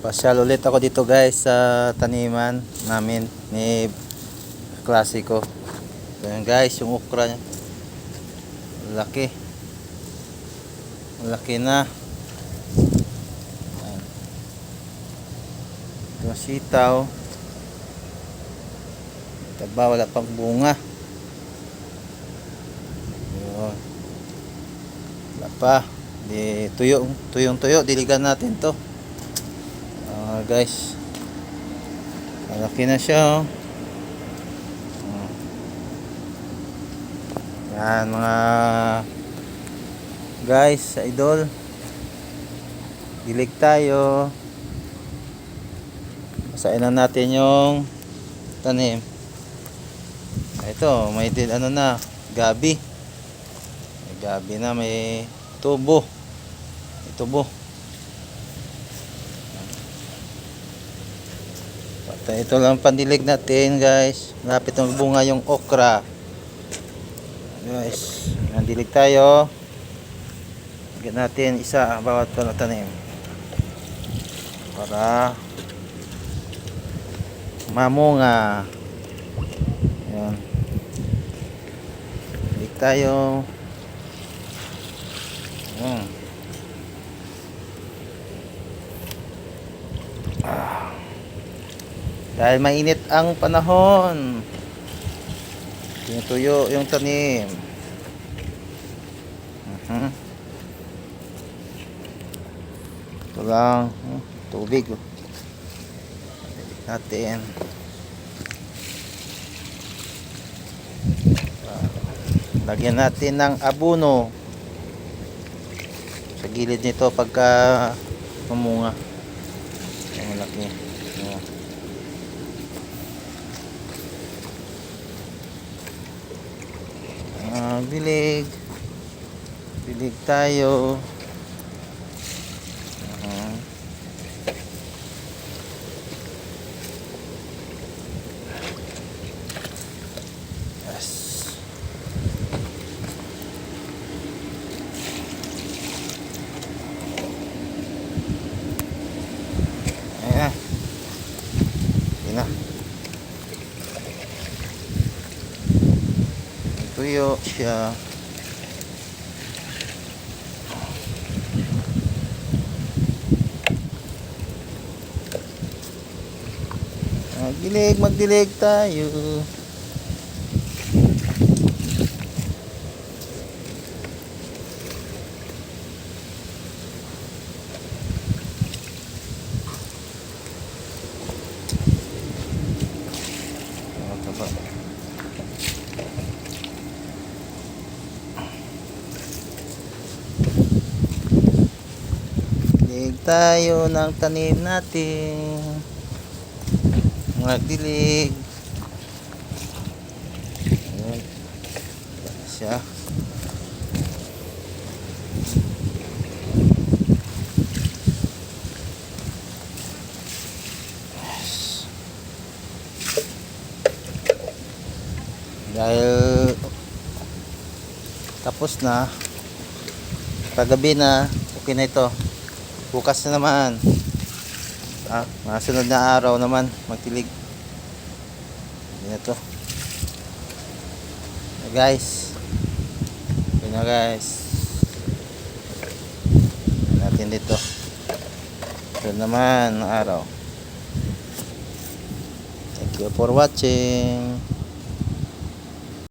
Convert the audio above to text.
Pasyal ulit ako dito guys sa taniman namin ni Klasiko. Yun guys, yung okra niya. Laki. Laki na. Ayan. Ito sitaw. Taba, wala pang bunga. Yun. Wala pa. Di, tuyo, tuyong tuyo. Diligan natin to. Guys. Malaki na siya oh. Yan mga guys, idol. Dilig tayo. Basahin na natin yung tanim. Ito, may din ano na, gabi. May gabi na, may tubo. May tubo. Pata ito lang pandilig natin, guys. Malapit na bunga yung okra. Guys, nandilig tayo. Bigyan natin isa bawat tanim. Para mamunga. Ayan. Dilig tayo. Ayan. Dahil mainit ang panahon. Tinutuyo yung tanim. Mhm. Ito lang. hmm, Tubig. Natin. Lagyan natin ng abono sa gilid nito pagka mamunga. Ang malaki. Ayan. Bilig. Bilig tayo. Ah. Yes. Ayan. Yun na. Tuyo siya. Magdilig, magdilig tayo. Ano to ba? Dilig tayo ng tanim natin. Magdilig. Ayan. Siya. Yes. Dahil tapos na paggabi na okay na ito bukas na naman. Ah, mga sunod na araw naman magtilig. Yun na to. Guys. Yun na guys. Yun natin dito. Ito naman ang araw. Thank you for watching